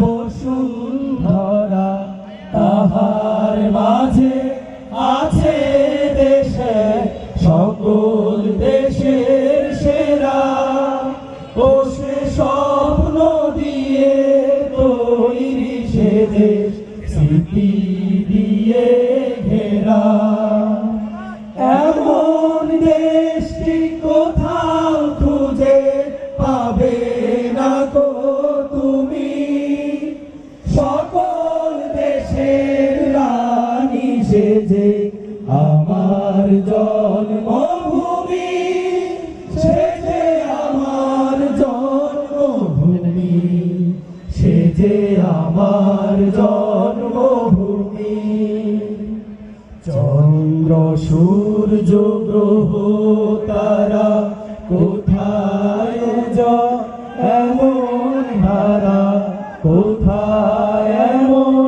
বসুন্ধরা তাহার মাঝে আছে দেশে সকল দেশের সেরা। ও সে স্বপ্ন দিয়ে তৈরি আমার জন্মভূমি। চন্দ্র সূর্য গ্রহ তারা কোথায় যা এমন ধারা কোথায় এমন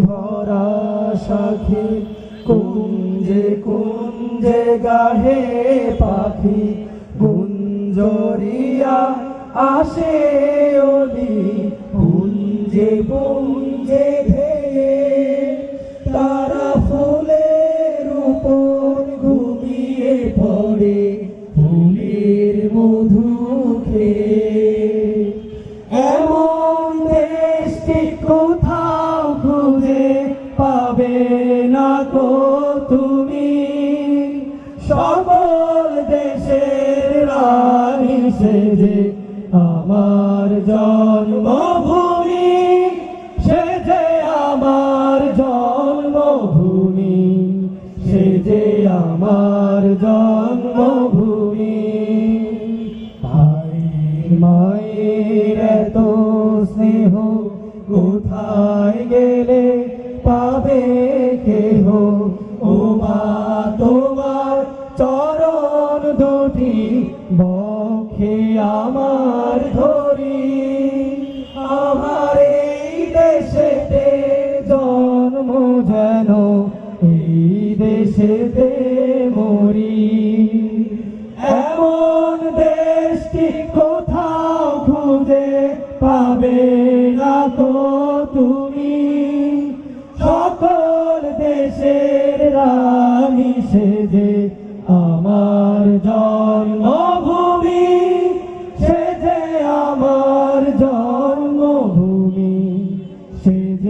ভরা সাথী কুঞ্জে কুঞ্জে গাহে পাখি গুঞ্জরিয়া আসে অলি পুঞ্জে পুঞ্জে সকল দেশের রানী সেজে আমার জন্মভূমি, সেজে আমার জন্মভূমি, সেজে আমার জন্মভূমি। মায়ের এত স্নেহ কোথায় গেলে? দুটি বক্ষে আমার ধরি আমার এই দেশেতে জন্ম যেন, এই দেশেতে মরি। এমন দেশটি কোথাও খুঁজে পাবে না তো তুমি। সকল দেশের রানী সেজে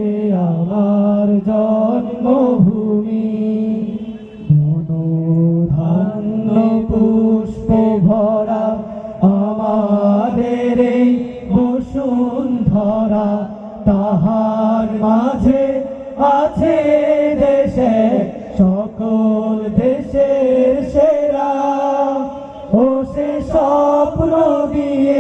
সেজে আমার জন্মভূমি তাহার মাঝে দেশে সকল দেশের সেরা। ও সে স্বপ্ন দিয়ে